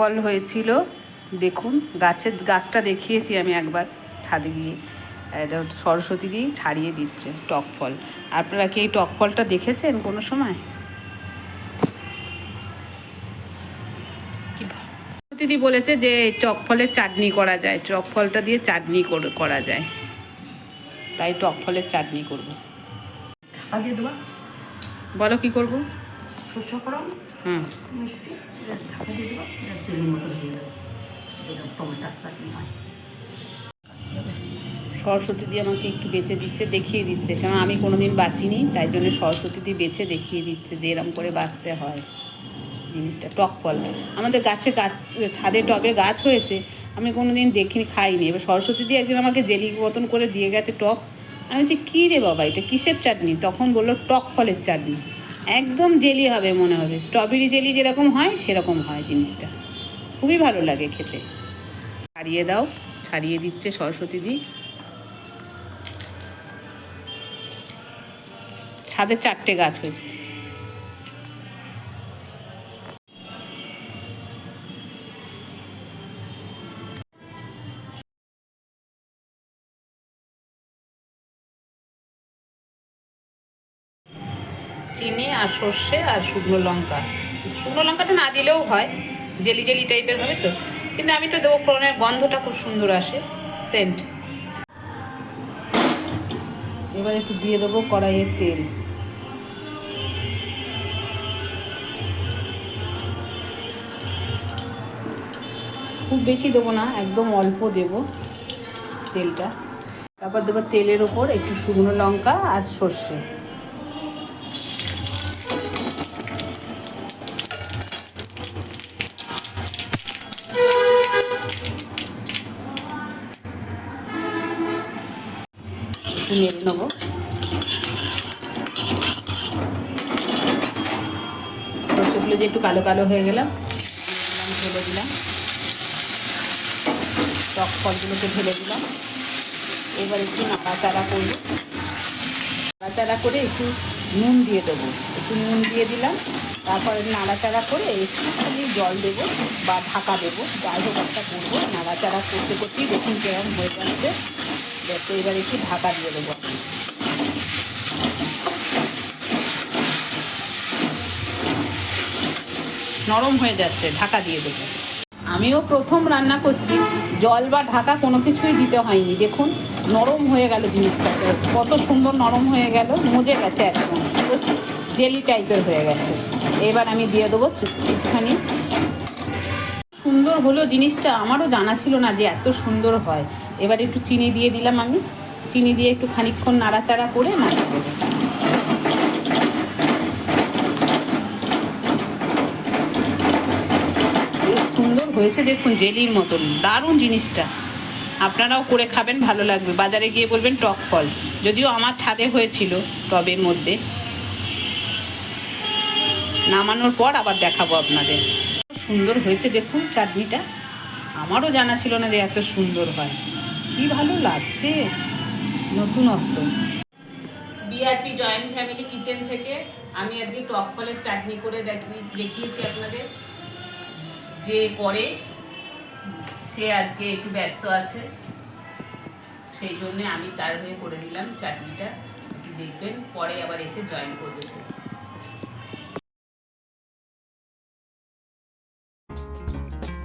ফল হয়েছিল। দেখুন গাছের গাছটা দেখিয়েছি আমি একবার ছাদে গিয়ে। এটা সরস্বতী দিয়ে ছাড়িয়ে দিচ্ছে টক ফল। আপনারা কি এই টক ফলটা দেখেছেন কোনো সময়? দিদি বলেছে যে টক ফলের চাটনি করা যায় টক ফলটা দিয়ে চাটনি কর- যায়। তাই টক ফলের চাটনি করব। বলো কি করব? হুম। মিষ্টি। এটা ঢাকা দিয়ে দেবা এটা মতো যেটা টমেটোর চাটনি হয় সরস্বতী দিয়ে আমাকে একটু বেছে দিচ্ছে, দেখিয়ে দিচ্ছে। কারণ আমি কোনোদিন বাঁচিনি, তাই জন্য সরস্বতী দিয়ে বেছে দেখিয়ে দিচ্ছে যে এরম করে বাঁচতে হয় জিনিসটা, টক ফল। আমাদের গাছে গাছ ছাদে টবে গাছ হয়েছে, আমি কোনো দিন দেখিনি, খাইনি। এবার সরস্বতী দিয়ে একদিন আমাকে জেলি মতন করে দিয়ে গেছে টক। আমি বলছি, কী রে বাবা, এটা কিসের চাটনি? তখন বলল, টক ফলের চাটনি। একদম জেলি হবে মনে হবে। স্ট্রবেরি জেলি যেরকম হয়, সেরকম হয় জিনিসটা। খুবই ভালো লাগে খেতে। ছাড়িয়ে দাও, ছাড়িয়ে দিচ্ছে সরস্বতী দি। ছাদের চারটে গাছ হয়েছে। চিনি আর সর্ষে আর শুকনো লঙ্কা। শুকনো লঙ্কাটা না দিলেও হয়, জেলি জেলি টাইপের হবে তো। কিন্তু আমি তো দেবো, ফোড়নের গন্ধটা খুব সুন্দর আসে সেন্ট এবার একটু দিয়ে দেবো কড়াইয়ের তেল। খুব বেশি দেবো না, একদম অল্প দেবো তেলটা। তারপর দেবো তেলের ওপর একটু শুকনো লঙ্কা আর সর্ষে। একটু নেড়ে নেব। সর্ষেগুলো যে একটু কালো কালো হয়ে গেলাম, ঢেলে দিলাম। টক ফলগুলোকে ঢেলে দিলাম। এবার একটু নাড়াচাড়া করব নাড়াচাড়া করে একটু নুন দিয়ে দেবো। একটু নুন দিয়ে দিলাম। তারপরে নাড়াচাড়া করে একটু খালি জল দেবো বা ঢাকা দেবো। যাই হোক একটা করব। নাড়াচাড়া করতে করতেই দেখুন কেরম হয়ে যাচ্ছে। দেখো এবার একটু ঢাকা দিয়ে দেবো। নরম হয়ে যাচ্ছে, ঢাকা দিয়ে দেবো। আমিও প্রথম রান্না করছি, জল বা ঢাকা কোনো কিছুই দিতে হয়নি। দেখুন, নরম হয়ে গেল জিনিসটা কত সুন্দর নরম হয়ে গেল, মজে গেছে একদম। জেলি টাইপের হয়ে গেছে। এবার আমি দিয়ে দেবো একটুখানি। সুন্দর হলো জিনিসটা, আমারও জানা ছিল না যে এত সুন্দর হয়। এবার একটু চিনি দিয়ে দিলাম আমি। চিনি দিয়ে একটু খানিকক্ষণ নাড়াচাড়া করে নাড়া সুন্দর হয়েছে দেখুন জেলির মতন। দারুণ জিনিসটা। আপনারাও করে খাবেন, ভালো লাগবে। বাজারে গিয়ে বলবেন টক ফল। যদিও আমার ছাদে হয়েছিল টবের মধ্যে। নামানোর পর আবার দেখাবো আপনাদের। সুন্দর হয়েছে দেখুন চাটনিটা। আমারও জানা ছিল না যে এত সুন্দর হয়। কি ভালো লাগছে? নতুনত্ব। বিআরপি জয়েন্ট ফ্যামিলি কিচেন থেকে আমি আজকে টক ফলের চাটনি করে দেখি, দেখিয়েছি আপনাদের। যে করে, সে আজকে একটু ব্যস্ত আছে। সেই জন্যে আমি তার হয়ে করে দিলাম চাটনিটা। একটু দেখবেন, পরে আবার এসে জয়েন করবে সে।